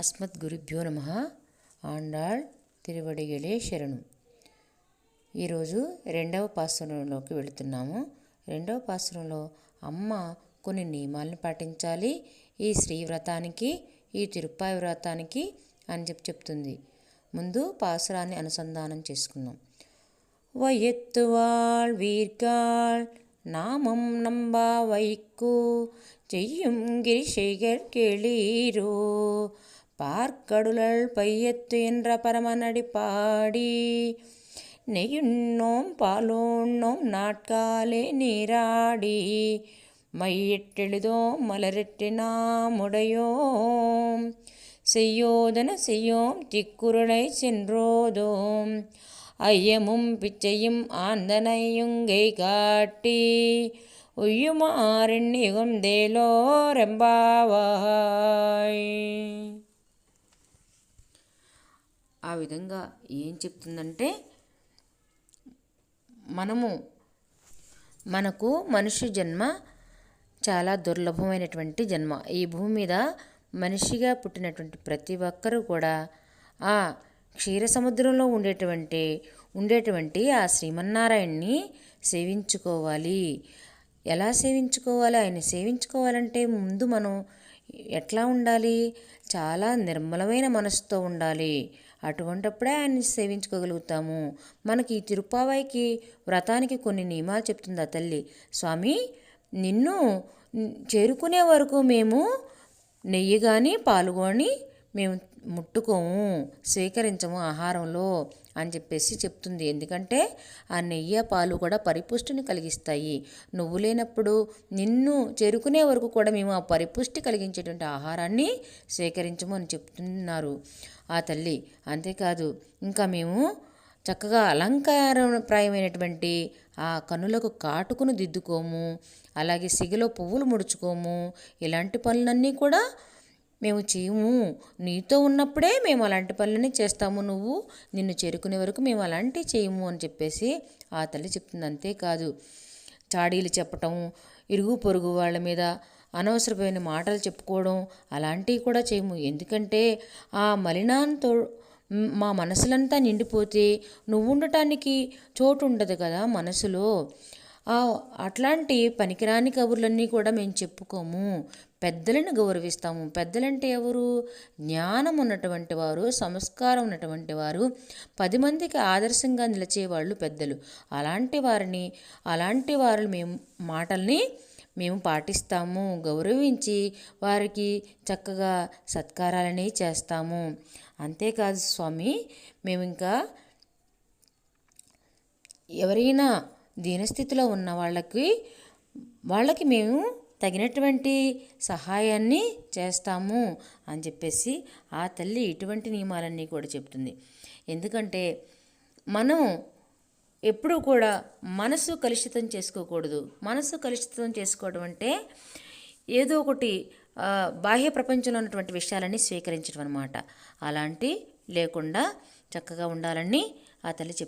అస్మద్గురుభ్యో నమ ఆండాళ్ తిరువడిగలే శరణు ఈరోజు రెండవ పాసురంలోకి వెళుతున్నాము రెండవ పాసురంలో అమ్మ కొన్ని నియమాలను పాటించాలి ఈ శ్రీ వ్రతానికి ఈ తిరుప్పాయి వ్రతానికి అని చెప్పి చెప్తుంది ముందు పాసురాన్ని అనుసంధానం చేసుకుందాం வையத்துவாள் வீர்காள் நாமம் நம்பா வைக்கு செய்யும் கிரிசைகள் கேளீரோ பார்க்கடுலள் பையத்து என்ற பரமனடி பாடி. நெய்யுண்ணோம் பாலோண்ணோம் நாட்காலே நீராடி. மையிட்டெழுதோம் மலரிட்டு நாம் உடையோம். செய்யோதன செய்யோம் திக்குருளை சென்றோதோம். ஐயமும் பிச்சையும் ஆந்தனையுங்கை காட்டி உய்யுமாறெண்ணியுகம் தேலோரெம்பாவாய் ఆ విధంగా ఏం చెప్తుందంటే మనము మనకు మనుష్య జన్మ చాలా దుర్లభమైనటువంటి జన్మ. ఈ భూమి మీద మనిషిగా పుట్టినటువంటి ప్రతి ఒక్కరూ కూడా ఆ క్షీర సముద్రంలో ఉండేటువంటి ఉండేటువంటి ఆ శ్రీమన్నారాయణ్ణి సేవించుకోవాలి. ఎలా సేవించుకోవాలి? ఆయన సేవించుకోవాలంటే ముందు మనం ఎట్లా ఉండాలి? చాలా నిర్మలమైన మనసుతో ఉండాలి. అటువంటప్పుడే ఆయన్ని సేవించుకోగలుగుతాము. మనకి ఈ తిరుపావాయికి వ్రతానికి కొన్ని నియమాలు చెప్తుంది ఆ తల్లి? స్వామి నిన్ను చేరుకునే వరకు మేము నెయ్యి కానీ పాలు కానీ మేము ముట్టుకోము స్వీకరించము ఆహారంలో అని చెప్పేసి చెప్తుంది. ఎందుకంటే ఆ నెయ్యి పాలు కూడా పరిపుష్టిని కలిగిస్తాయి. నువ్వు లేనప్పుడు నిన్ను చేరుకునే వరకు కూడా మేము ఆ పరిపుష్టి కలిగించేటువంటి ఆహారాన్ని స్వీకరించము అని చెప్తున్నారు. ఆ తల్లి అంతేకాదు ఇంకా మేము చక్కగా అలంకారప్రాయమైనటువంటి ఆ కనులకు కాటుకును దిద్దుకోము అలాగే సిగిలో పువ్వులు ముడుచుకోము ఇలాంటి పనులన్నీ కూడా మేము చేయము. నీతో ఉన్నప్పుడే మేము అలాంటి పనులన్నీ చేస్తాము. నువ్వు నిన్ను చేరుకునే వరకు మేము అలాంటివి చేయము అని చెప్పేసి ఆ తల్లి చెప్తుంది. అంతేకాదు చాడీలు చెప్పటం ఇరుగు పొరుగు వాళ్ళ మీద అనవసరమైన మాటలు చెప్పుకోవడం అలాంటివి కూడా చేయము. ఎందుకంటే ఆ మలినాంతో మా మనసులంతా నిండిపోతే నువ్వు ఉండటానికి చోటు ఉండదు కదా మనసులో. అట్లాంటి పనికిరాని కబుర్లన్నీ కూడా మేము చెప్పుకోము. పెద్దలను గౌరవిస్తాము. పెద్దలంటే ఎవరు? జ్ఞానం ఉన్నటువంటి వారు సంస్కారం ఉన్నటువంటి వారు పది మందికి ఆదర్శంగా నిలిచేవాళ్ళు పెద్దలు. అలాంటి వారిని అలాంటి వారు మేము మాటల్ని మేము పాటిస్తాము. గౌరవించి వారికి చక్కగా సత్కారాలని చేస్తాము. అంతేకాదు స్వామి మేము ఇంకా ఎవరైనా దీనస్థితిలో ఉన్న వాళ్ళకి వాళ్ళకి మేము తగినటువంటి సహాయాన్ని చేస్తాము అని చెప్పేసి ఆ తల్లి ఇటువంటి నియమాలన్నీ కూడా చెప్తుంది. ఎందుకంటే మనం ఎప్పుడూ కూడా మనసు కలుషితం చేసుకోకూడదు. మనసు కలుషితం చేసుకోవడం అంటే ఏదో ఒకటి బాహ్య ప్రపంచంలో ఉన్నటువంటి విషయాలన్నీ స్వీకరించడం అనమాట అలాంటి లేకుండా చక్కగా ఉండాలని ఆ తల్లి చెప్